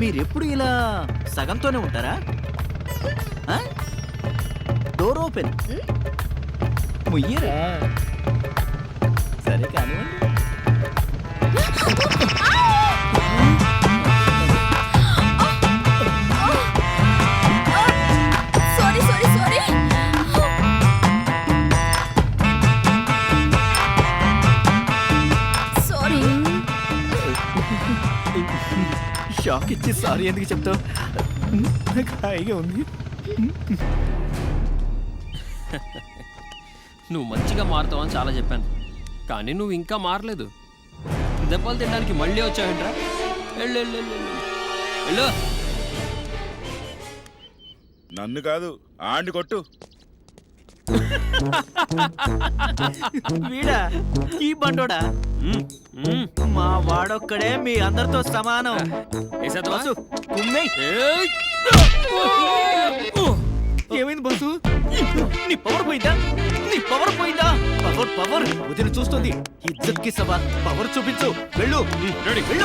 మీరెప్పుడు ఇలా సగంతోనే ఉంటారా? డోర్ ఓపెన్ ముయ్యరా. సరే కానివ్వండి sorry sorry sorry sorry shock ఇచ్చి సారీ ఎందుకు చెప్తావు? నాకు హాయిగా ఉంది. నువ్వు మంచిగా మారుతావని చాలా చెప్పాను. కానీ నువ్వు ఇంకా మారలేదు. దెబ్బలు తినడానికి మళ్ళీ వచ్చావేంట్రా? వెళ్ళు వెళ్ళు వెళ్ళు, వెళ్ళు. వెళ్ళు. నన్ను కాదు ఆండి కొట్టు. వీడా ఈ బండోడా. మా వాడొక్కడే మీ అందరితో సమానం? బస్సు! ఏమైంది బస్సు? నీ పవర్ పోయిందా? నీ పవర్ పోయిందా? Power power. వదిలి చూస్తుంది. ఇజ్జత్కి సవా పవర్ చూపించు. వెళ్ళు.